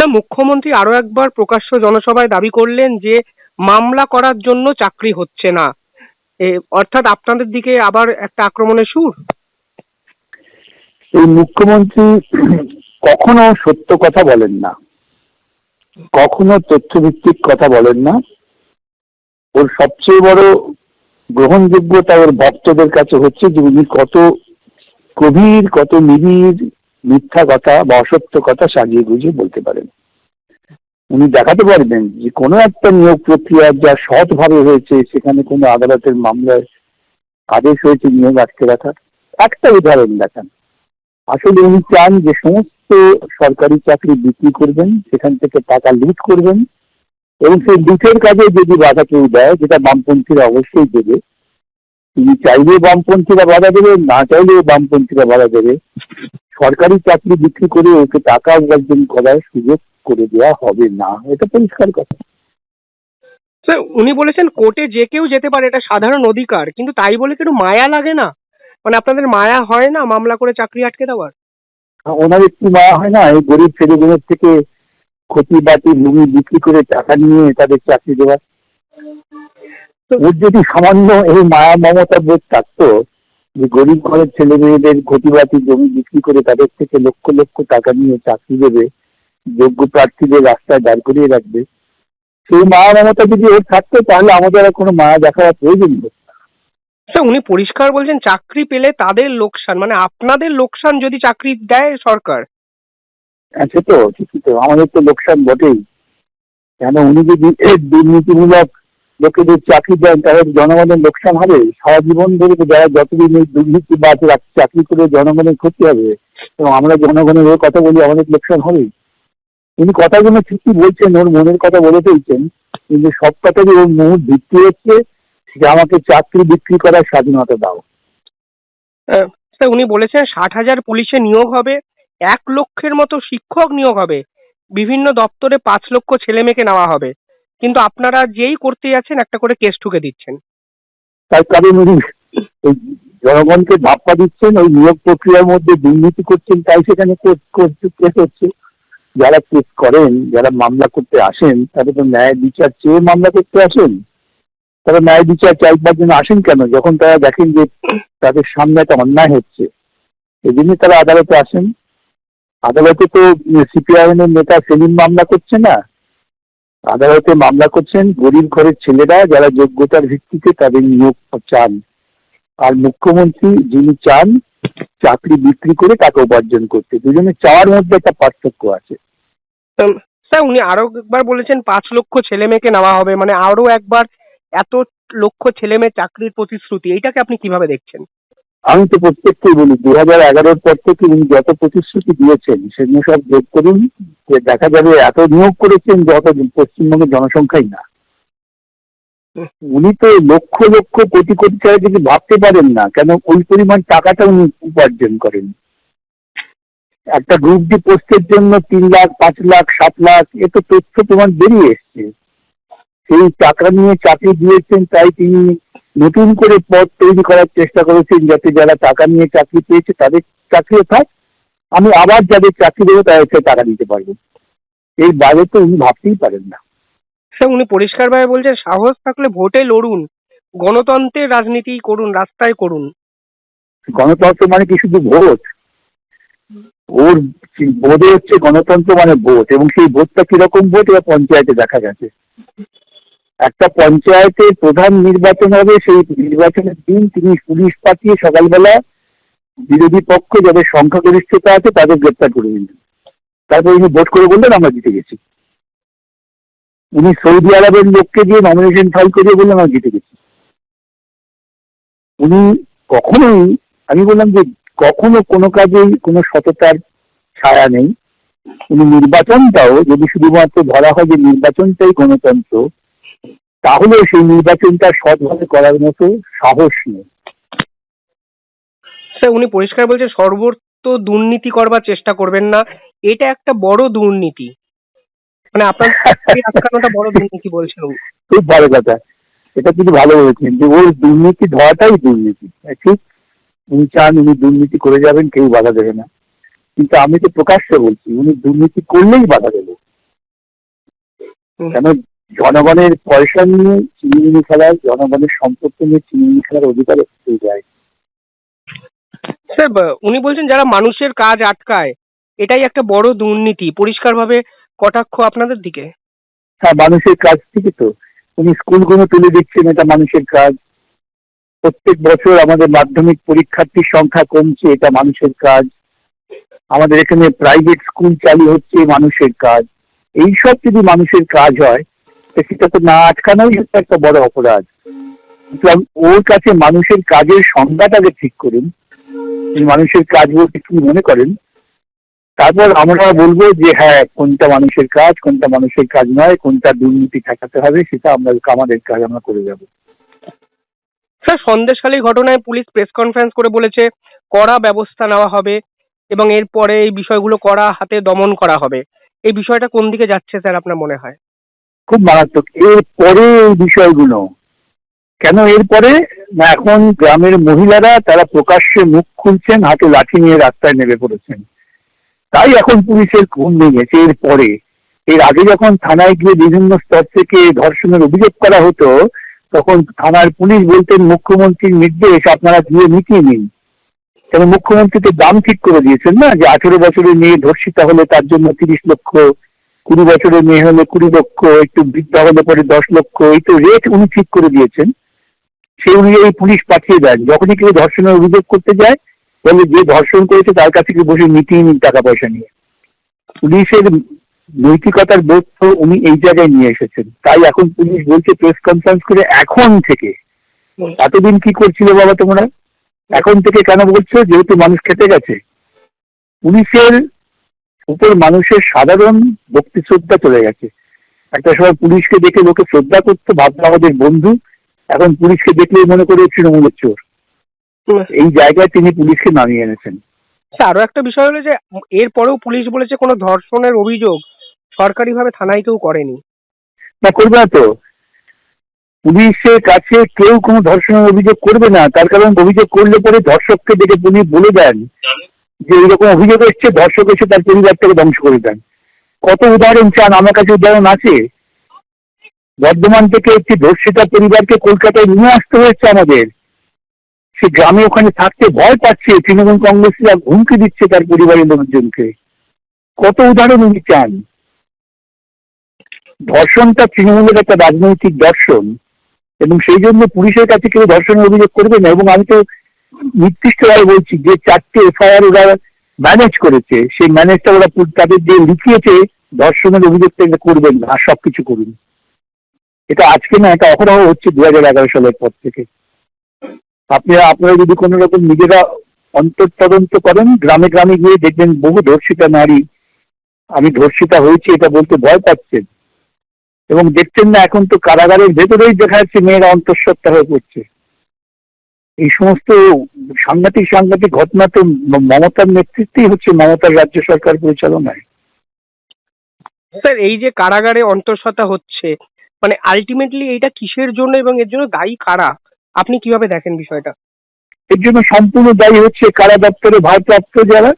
Sir মুখ্যমন্ত্রী আরও একবার প্রকাশ্য জনসভায় দাবি করলেন যে মামলা করার জন্য চাকরি হচ্ছে না। অর্থাৎ আপনাদের দিকে আবার একটা আক্রমণের সুর? এই মুখ্যমন্ত্রী কখনো সত্য কথা বলেন না। কখনো তথ্যভিত্তিক কথা বলেন না। ওর সবচেয়ে বড় গ্রহণযোগ্যতা ওর ভক্তদের কাছে হচ্ছে যে উনি কত গভীর, কত নিবিড় মিথ্যা কথা বা অসত্য কথা সাজিয়ে গুজিয়ে বলতে পারেন। উনি দেখাতে পারবেন যে কোনো একটা নিয়োগ প্রক্রিয়া যা সৎভাবে হয়েছে, সেখানে কোনো আদালতের মামলায় আদেশ হয়েছে নিয়োগ আটকে রাখার। একটা উদাহরণ দেখান। আসলে উনি চান যে সমস্ত সরকারি চাকরি বিক্রি করবেন, সেখান থেকে টাকা লুট করবেন, এবং সেই লুটের কাজে যদি বাধা কেউ দেয়, যেটা বামপন্থীরা অবশ্যই দেবে, তিনি চাইলে বামপন্থীরা বাধা দেবে, না চাইলেও বামপন্থীরা বাধা দেবে সরকারি চাকরি বিক্রি করে ওকে টাকা উপার্জন করার সুযোগ করে দেওয়া হবে না। এটা পরিষ্কার কথা। স্যার উনি বলেছেন কোর্টে যে কেউ যেতে পারে এটা সাধারণ অধিকার কিন্তু তাই বলে কি একটু মায়া লাগে না? মানে আপনাদের মায়া হয় না মামলা করে চাকরি আটকে দেওয়ার? ওনার একটু মায়া হয় না এই গরিব ছেলেগুলোর থেকে ক্ষতি বাতি ভূমি বিক্রি করে টাকা নিয়ে তাদের চাকরি দেওয়া। ওর যদি সামান্য এই মায়া মমতা বোধ থাকতো যে গরিব ঘরের ছেলে মেয়েদের ক্ষতিবাতি জমি বিক্রি করে তাদের থেকে লক্ষ লক্ষ টাকা নিয়ে চাকরি দেবে যোগ্য প্রার্থীদের রাস্তায় দাঁড় করিয়ে রাখবে। সেই মায়া মমতা যদি ওর থাকতো তাহলে আমাদের আর কোনো মায়া দেখার প্রয়োজন নেই। স্যার উনি পরিষ্কার বলছেন চাকরি পেলে তাদের লোকসান মানে আপনাদের লোকসান যদি চাকরি দেয় সরকার। আছে তো ঠিকই তো আমাদের তো লোকসান বটেই। কেন উনি যদি দুর্নীতিমূলক লোকেদের চাকরি দেন, তাহলে জনগণের লোকসান হবে। সারা জীবন ধরে যারা যতদিন এই দুর্নীতি বা চাকরি করে জনগণের ক্ষতি হবে। এবং আমরা জনগণের ওর কথা বলি, আমাদের লোকসান হবেই। উনি কথাগুলো ঠিকই বলছেন, ওর মনের কথা বলে ফেলছেন, কিন্তু সব কথারই ওর মূল ভিত্তি হচ্ছে যে আমাকে চাকরি বিক্রি করার স্বাধীনতা দাও। উনি বলেছেন ষাট হাজার পুলিশে নিয়োগ হবে, এক লক্ষের মতো শিক্ষক নিয়োগ হবে, বিভিন্ন দপ্তরে পাঁচ লক্ষ ছেলে মেয়েকে নেওয়া হবে। কিন্তু আপনারা যেই করতে যাচ্ছেন একটা করে কেস ঠুকে দিচ্ছেন। তার কারণ জনগণকে ধাপ্পা দিচ্ছেন, ওই নিয়োগ প্রক্রিয়ার মধ্যে দুর্নীতি করছেন, তাই সেখানে কেস হচ্ছে। যারা কেস করেন, যারা মামলা করতে আসেন তারা তো ন্যায় বিচার চেয়ে মামলা করতে আসেন। তারা ন্যায় বিচার চাইবার জন্য আসেন কেন? যখন তারা দেখেন যে তাদের সামনে একটা অন্যায় হচ্ছে এই জন্যই তারা আদালতে আসেন। আদালতে তো সিপিআইএম এর নেতা সেলিম মামলা করছে না। আদালতে মামলা করছেন গরিব ঘরের ছেলেরা যারা যোগ্যতার ভিত্তিতে তাদের নিয়োগ চান। আর মুখ্যমন্ত্রী যিনি চান, চাকরি বিক্রি করে টাকা উপার্জন করতে। দুজনের চাওয়ার মধ্যে একটা পার্থক্য আছে। স্যার, উনি আরও একবার বলেছেন পাঁচ লক্ষ ছেলে মেয়েকে নেওয়া হবে। মানে আরও একবার এত লক্ষ ছেলে মেয়ে চাকরির প্রতিশ্রুতি, এইটাকে আপনি কীভাবে দেখছেন? আমি তো প্রত্যেককেই বলি দু হাজার এগারোর পর থেকে উনি যত প্রতিশ্রুতি দিয়েছেন সেগুলো সব যোগ করুন, যে দেখা যাবে এত নিয়োগ করেছেন যত পশ্চিমবঙ্গের জনসংখ্যাই না। উনি তো লক্ষ লক্ষ কোটি কোটি টাকা যদি ভাবতে পারেন না, কেন ওই পরিমাণ টাকাটা উনি উপার্জন করেন? একটা গ্রুপ ডি পোস্টের জন্য তিন লাখ, পাঁচ লাখ, সাত লাখ, এ তো তথ্য তোমার বেরিয়ে এসছে। সেই টাকা নিয়ে চাকরি দিয়েছেন, তাই তিনি নতুন করে পদ তৈরি করার চেষ্টা করেছেন যাতে যারা টাকা নিয়ে চাকরি পেয়েছে তাদের চাকরিও থাক আমি আবার যাদের চাকরি দেবো তাদেরকে টাকা দিতে পারব। এই বাইরে তো উনি ভাবতেই পারেন না। স্যার উনি পরিষ্কারভাবে বলছেন সাহস থাকলে ভোটে লড়ুন গণতন্ত্রের রাজনীতি করুন রাস্তায় করুন। গণতন্ত্র মানে কি শুধু ভোট? ওর বোধে হচ্ছে গণতন্ত্র মানে ভোট এবং সেই ভোটটা কীরকম ভোট এবার পঞ্চায়েতে দেখা গেছে। একটা পঞ্চায়েতে প্রধান নির্বাচন হবে, সেই নির্বাচনের দিন তিনি পুলিশ পাঠিয়ে সকালবেলা বিরোধী পক্ষ যাদের সংখ্যাগরিষ্ঠতা আছে তাদের গ্রেপ্তার করে দিলেন তারপর উনি ভোট করে বললেন, আমরা জিতে গেছি। উনি সৌদি আরবের লোককে দিয়ে নমিনেশন ফাইল করিয়ে বললেন, আমরা জিতে গেছি। উনি কখনোই, আমি বললাম যে কখনো কোনো কাজেই কোনো সততার ছায়া নেই। উনি নির্বাচনটাও যদি শুধুমাত্র ধরা হয় যে নির্বাচনটাই গণতন্ত্র তাহলে সেই নির্বাচনটা সৎভাবে করার মতো সাহস নেই। স্যার উনি পরিষ্কার বলছেন সর্বত্র দুর্নীতি করবার চেষ্টা করবেন না। এটা একটা বড় দুর্নীতি। মানে আপনার আটকানোটা বড় দুর্নীতি বলছেন খুব ভালো কথা। এটা কিন্তু ভালো বলেছেন যে ওর দুর্নীতি ধরাটাই দুর্নীতি। হ্যাঁ, ঠিক? উনি চান উনি দুর্নীতি করে যাবেন কেউ বাধা দেবে না। কিন্তু আমি তো প্রকাশ্যে বলছি উনি দুর্নীতি করলেই বাধা দেবে। কেন জনগণের পয়সা নিয়ে চিনিমিনি খেলার জনগণের সম্পত্তি নিয়ে চিনিমিনি খেলার অধিকার হয়ে যায়। স্যার উনি বলছেন যারা মানুষের কাজ আটকায় এটাই একটা বড় দুর্নীতি। পরিষ্কারভাবে কটাক্ষ আপনাদের দিকে? হ্যাঁ মানুষের কাজ থেকে তো। উনি স্কুলগুলো তুলে দিচ্ছেন এটা মানুষের কাজ। প্রত্যেক বছর আমাদের মাধ্যমিক পরীক্ষার্থীর সংখ্যা কমছে এটা মানুষের কাজ। আমাদের এখানে প্রাইভেট স্কুল চালু হচ্ছে মানুষের কাজ। এইসব যদি মানুষের কাজ হয় তো সেটা তো না আটকানোই হচ্ছে একটা বড় অপরাধ। সুতরাং ওর কাছে মানুষের কাজের সংজ্ঞাটাকে ঠিক করুন মানুষের কাজ বলতে কি মনে করেন, তারপর আমরা বলব যে হ্যাঁ কোনটা মানুষের কাজ, কোনটা মানুষের কাজ নয়, কোনটা দুর্নীতি ঠেকাতে হবে, সেটা আমরা, আমাদের কাজ, আমরা করে যাব। স্যার, সন্দেশখালী ঘটনায় পুলিশ প্রেস কনফারেন্স করে বলেছে, কড়া ব্যবস্থা নেওয়া হবে এবং এরপরে এই বিষয়গুলো কড়া হাতে দমন করা হবে। এই বিষয়টা কোন দিকে যাচ্ছে, স্যার, আপনার মনে হয়? খুব মারাত্মক। এরপরে এই বিষয়গুলো। কেন এরপরে? না, এখন গ্রামের মহিলারা তারা প্রকাশ্যে মুখ খুলছেন, হাতে লাঠি নিয়ে রাস্তায় নেমে পড়েছেন। তাই এখন পুলিশের ঘুম ভেঙেছে এরপরে। এর আগে যখন থানায় গিয়ে বিভিন্ন স্তর থেকে ধর্ষণের অভিযোগ করা হতো, তখন থানার পুলিশ বলতেন, মুখ্যমন্ত্রীর নির্দেশ, আপনারা গিয়ে মিটিয়ে নিন। কেন মুখ্যমন্ত্রী তো দাম ঠিক করে দিয়েছেন না, যে আঠেরো বছরের মেয়ে ধর্ষিতা হলে তার জন্য তিরিশ লক্ষ কুড়ি বছরের মেয়ে হলে কুড়ি লক্ষ একটু বৃদ্ধা হলে পরে দশ লক্ষ এই তো রেট উনি ঠিক করে দিয়েছেন। সেই অনুযায়ী পুলিশ পাঠিয়ে দেন যখনই কেউ ধর্ষণের অভিযোগ করতে যায় বলে যে ধর্ষণ করেছে তার কাছে গিয়ে বসে মিটিয়ে নিন টাকা পয়সা নিয়ে। পুলিশের নৈতিকতার বোধ তো উনি এই জায়গায় নিয়ে এসেছেন। তাই এখন পুলিশ বলছে প্রেস কনফারেন্স করে এখন থেকে। এতদিন কি করছিল বাবা তোমরা? এখন থেকে কেন বলছো? যেহেতু মানুষ খেতে গেছে। পুলিশের উপর মানুষের সাধারণ ভক্তি শ্রদ্ধা চলে গেছে। একটা সময় পুলিশকে দেখে লোকে শ্রদ্ধা করতো ভাবতো আমাদের বন্ধু এখন পুলিশকে দেখলেই মনে করে তৃণমূলের চোর এই জায়গায় তিনি পুলিশকে নামিয়ে এনেছেন। আরও একটা বিষয় হলো যে এরপরেও পুলিশ বলেছে কোনো ধর্ষণের অভিযোগ সরকারিভাবে থানায় কেউ করেনি। না করবে না তো। পুলিশের কাছে কেউ কোনো ধর্ষণের অভিযোগ করবে না। তার কারণ অভিযোগ করলে পরে ধর্ষককে ডেকে পুলিশ বলে দেন। যে এরকম অভিযোগ এসছে ধর্ষক এসে তার পরিবারটাকে ধ্বংস করে দেন। কত উদাহরণ চান, আমার কাছে উদাহরণ আছে? বর্ধমান থেকে একটি ধর্ষিতা পরিবারকে কলকাতায় নিয়ে আসতে হয়েছে আমাদের। সে গ্রামে ওখানে থাকতে ভয় পাচ্ছে, তৃণমূল কংগ্রেসরা হুমকি দিচ্ছে তার পরিবারের লোকজনকে। কত উদাহরণ উনি চান? ধর্ষণটা তৃণমূলের একটা রাজনৈতিক দর্শন, এবং সেই জন্য পুলিশের কাছে কেউ ধর্ষণের অভিযোগ করবে না, এবং আমি তো নির্দিষ্টভাবে বলছি যে চারটে এফআইআর ওরা ম্যানেজ করেছে, সেই ম্যানেজটা ওরা তাদের যে লিখিয়েছে ধর্ষণের অভিযোগটা এটা করবেন না, আর সবকিছু করুন। এটা আজকে না, এটা অহরহ হচ্ছে দু হাজার এগারো সালের পর থেকে। আপনারা আপনারা যদি কোনো রকম নিজেরা অন্তর্তদন্ত করেন, গ্রামে গ্রামে গিয়ে দেখবেন বহু ধর্ষিতা নারী, আমি ধর্ষিতা হয়েছি, এটা বলতে ভয় পাচ্ছেন। এবং দেখছেন না, এখন তো কারাগারের ভেতরেই দেখা যাচ্ছে মেয়েরা অন্তঃসত্ত্বা হয়ে পড়ছে। এই সমস্ত সাংঘাতিক সাংঘাতিক ঘটনা তো মমতার নেতৃত্বেই হচ্ছে মমতার রাজ্য সরকার পরিচালনায়। স্যার এই যে কারাগারে অন্তঃসত্ত্বা হচ্ছে মানে আলটিমেটলি এইটা কিসের জন্য এবং এর জন্য দায়ী কারা? আপনি কীভাবে দেখেন বিষয়টা? এর জন্য সম্পূর্ণ দায়ী হচ্ছে কারা দপ্তরে ভারপ্রাপ্ত যারা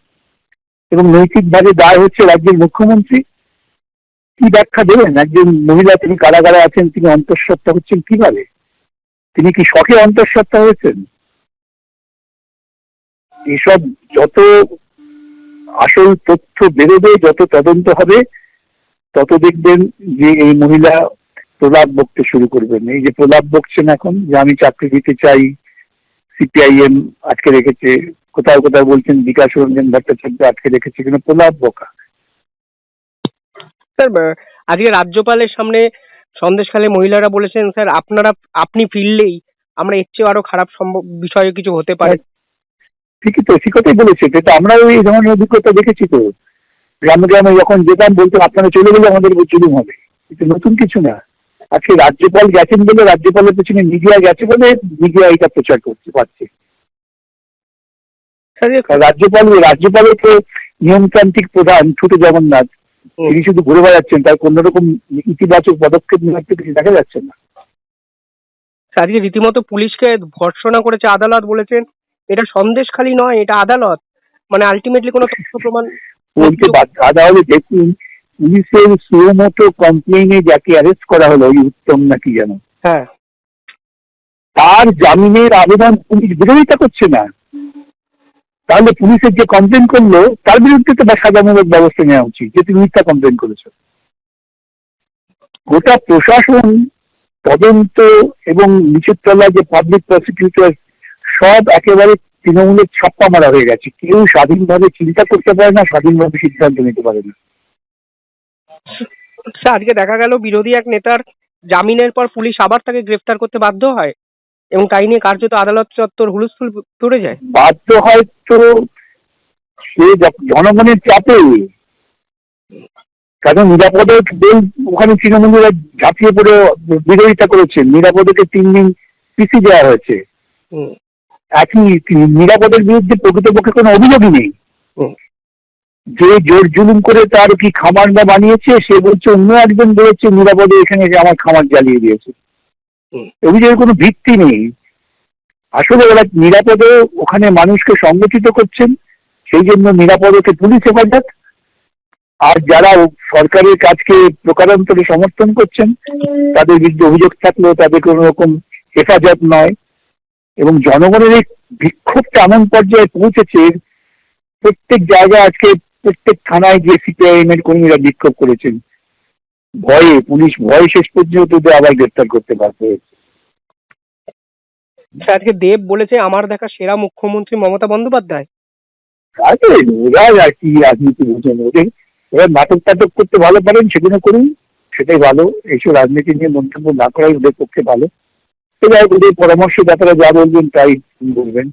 এবং নৈতিকভাবে দায় হচ্ছে রাজ্যের মুখ্যমন্ত্রী। কি ব্যাখ্যা দেবেন? একজন মহিলা তিনি কারাগারে আছেন তিনি অন্তঃসত্ত্বা হচ্ছেন কীভাবে? তিনি কি শখে অন্তঃসত্ত্বা হয়েছেন? এসব যত আসল তথ্য বেরোবে যত তদন্ত হবে তত দেখবেন যে এই মহিলা প্রলাপ বকতে শুরু করবেন। এই যে প্রলাপ বকছেন এখন যে আমি চাকরি দিতে চাই সিপিআইএম আটকে রেখেছে কোথাও কোথাও বলছেন বিকাশ রঞ্জন ভট্টাচার্য আটকে রেখেছে কিন্তু প্রলাপ বোকা। স্যার আজকে রাজ্যপালের সামনে সন্দেশকালে মহিলারা বলেছেন স্যার আপনারা আপনি ফিরলেই আমরা এর চেয়ে আরও খারাপ সম্ভব বিষয় কিছু হতে পারে। ঠিকই তো ঠিক কথাই বলেছে। কিন্তু আমরাও এই ধরনের অভিজ্ঞতা দেখেছি তো। গ্রামে গ্রামে যখন যেতাম বলতো আপনারা চলে গেলে আমাদের উপর হবে। কিন্তু নতুন কিছু না। আজকে রাজ্যপাল গেছেন বলে রাজ্যপালের পেছনে মিডিয়া গেছে বলে মিডিয়া এটা প্রচার করতে পারছে। স্যার রাজ্যপাল রাজ্যপালের তো নিয়মতান্ত্রিক প্রধান ছোট জগন্নাথ। তিনি শুধু ঘুরে বেড়াচ্ছেন তার কোন রকম ইতিবাচক পদক্ষেপ নেওয়ার কিছু দেখা যাচ্ছে না। স্যার, আজকে রীতিমতো পুলিশকে ভর্সনা করেছে আদালত বলেছেন এটা সন্দেশ খালি নয় এটা আদালত। মানে আলটিমেটলি কোনো তথ্য প্রমাণ বলতে আদালত দেখুন পুলিশের সুমোটো কমপ্লেনে যাকে অ্যারেস্ট করা হলো ওই উত্তম নাকি যেন। হ্যাঁ। তার জামিনের আবেদন পুলিশ বিরোধিতা করছে না। তাহলে পুলিশের যে কমপ্লেন করল তার বিরুদ্ধে তো সাজামূলক ব্যবস্থা নেওয়া উচিত যে তুমি মিথ্যা কমপ্লেন করেছ। গোটা প্রশাসন তদন্ত এবং নিচের তলায় যে পাবলিক প্রসিকিউটর সব একেবারে তৃণমূলের ছাপ্পা মারা হয়ে গেছে। কেউ স্বাধীনভাবে চিন্তা করতে পারে না স্বাধীনভাবে সিদ্ধান্ত নিতে পারে না। আজকে দেখা গেল বিরোধী এক নেতার জামিনের পর পুলিশ আবার তাকে গ্রেফতার করতে বাধ্য হয় এবং তাই নিয়ে কার্যত আদালত চত্বর হুলস্থুল পড়ে যায়। বাধ্য হয় তো সে জনগণের চাপে কারণ নিরাপদে বেল ওখানে তৃণমূলীরা ঝাঁপিয়ে পড়ে বিরোধিতা করেছেন নিরাপদকে তিন দিন পিসি দেওয়া হয়েছে। একই নিরাপদের বিরুদ্ধে প্রকৃতপক্ষে কোনো অভিযোগই নেই। যে জোর জুলুম করে তার কি খামার না বানিয়েছে সে বলছে অন্য একজন বলেছে নিরাপদে এখানে এসে আমার খামার জ্বালিয়ে দিয়েছে। অভিযোগের কোনো ভিত্তি নেই। আসলে ওরা নিরাপদে ওখানে মানুষকে সংগঠিত করছেন সেই জন্য নিরাপদকে পুলিশ হেফাজত। আর যারা সরকারের কাজকে প্রকারান্তরে সমর্থন করছেন তাদের বিরুদ্ধে অভিযোগ থাকলেও তাদের কোনো রকম হেফাজত নয়। এবং জনগণের এই বিক্ষোভটা এমন পর্যায়ে পৌঁছেছে প্রত্যেক জায়গায় আজকে প্রত্যেক থানায় গিয়ে সিপিআইএম এর কর্মীরা বিক্ষোভ করেছেন। ভয়ে পুলিশ ভয়ে শেষ পর্যন্ত আবার গ্রেপ্তার করতে বাধ্য হয়েছে। আজকে দেব বলেছে আমার দেখা সেরা মুখ্যমন্ত্রী মমতা বন্দ্যোপাধ্যায়। আরে ওরা আর কি রাজনীতি বোঝেন? ওদের ওরা নাটক টাটক করতে ভালো পারেন সেগুলো করুন সেটাই ভালো। এইসব রাজনীতি নিয়ে মন্তব্য না করাই ওদের পক্ষে ভালো। এবার পরামর্শদাতারা যা বলবেন তাই বলবেন।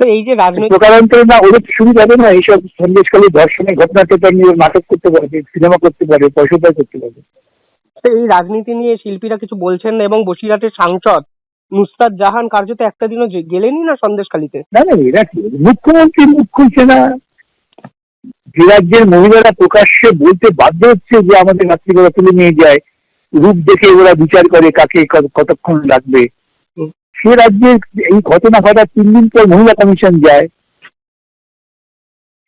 তো এই যে রাজনৈতিক প্রকারান্তরে না ওদের সুবিধা হবে না এইসব সন্দেশকালী ধর্ষণের ঘটনাটা নিয়ে নাটক করতে পারবে সিনেমা করতে পারে পয়সা করতে পারবে। তো এই রাজনীতি নিয়ে শিল্পীরা কিছু বলছেন না এবং বসিরহাটের সাংসদ নুসরাত জাহান কার্যত একটা দিনও গেলেনই না সন্দেশখালিতে না না এরা মুখ্যমন্ত্রী মুখ খুলছে না। যে রাজ্যের মহিলারা প্রকাশ্যে বলতে বাধ্য হচ্ছে যে আমাদের রাত্রিবেলা তুলে নিয়ে যায়। রূপ দেখে ওরা বিচার করে কাকে কতক্ষণ লাগবে। সে রাজ্যে এই ঘটনা ঘটার তিন দিন পর মহিলা কমিশন যায়।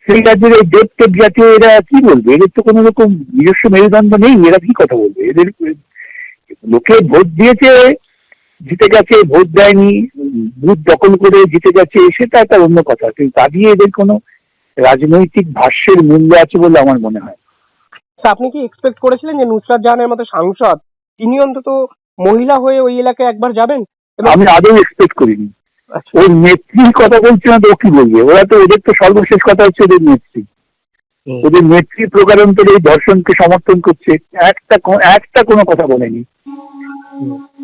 সেই রাজ্যের এই ডেট টেপ জাতীয় এরা কি বলবে? এদের তো কোনো রকম নিজস্ব মেরুদণ্ড নেই এরা কি কথা বলবে? এদের লোকে ভোট দিয়েছে জিতে গেছে ভোট দেয়নি বুথ দখল করে জিতে গেছে সেটা একটা অন্য কথা। কিন্তু তা দিয়ে এদের কোনো রাজনৈতিক ভাষ্যের মূল্য আছে বলে আমার মনে হয়। আপনি কি এক্সপেক্ট করেছিলেন যে নুসরাত জাহানের মতো সাংসদ? তিনি অন্তত মহিলা হয়ে ওই এলাকায় একবার যাবেন? আমি আদৌ এক্সপেক্ট করিনি। ওই ওর নেত্রীর কথা বলছি না তো কি বলবে? ওরা তো ওদের তো সর্বশেষ কথা হচ্ছে ওদের নেত্রী। ওদের নেত্রী প্রকারান্তরে এই দর্শনকে সমর্থন করছে। একটা একটা কোনো কথা বলেনি।